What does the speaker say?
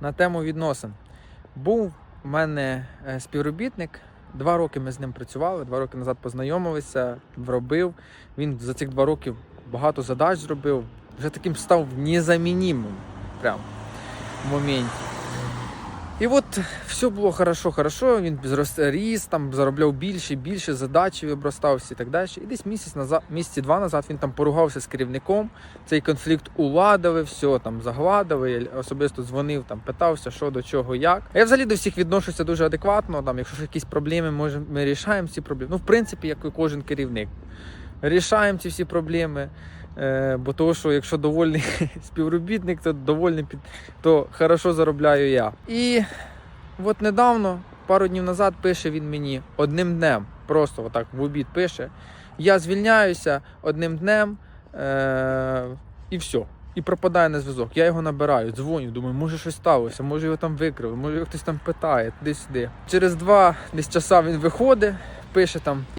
на тему відносин. Був у мене е, співробітник. Два роки ми з ним працювали, два роки назад познайомилися, вробив. Він за цих два роки багато задач зробив. Вже таким став незамінімим. прямо в моменті. І от все було хорошо, хорошо. Він ріс, там заробляв більше, більше задачі вибростався і так далі. І десь місяць назад, місяці два назад він там поругався з керівником. Цей конфлікт уладили, все там загладили. Я особисто дзвонив, там питався, що до чого, як. А я взагалі до всіх відношуся дуже адекватно. Там, якщо якісь проблеми, може, ми рішаємо ці проблеми. Ну, в принципі, як і кожен керівник. Рішаємо ці всі проблеми. Е, бо того, що якщо довольний співробітник, то довольний під то хорошо заробляю я. І от недавно, пару днів назад, пише він мені одним днем, просто отак в обід пише. Я звільняюся одним днем е- і все. І пропадає на зв'язок. Я його набираю, дзвоню, думаю, може щось сталося, може його там викрили, може його хтось там питає, туди-сюди. Через два десь часа він виходить, пише там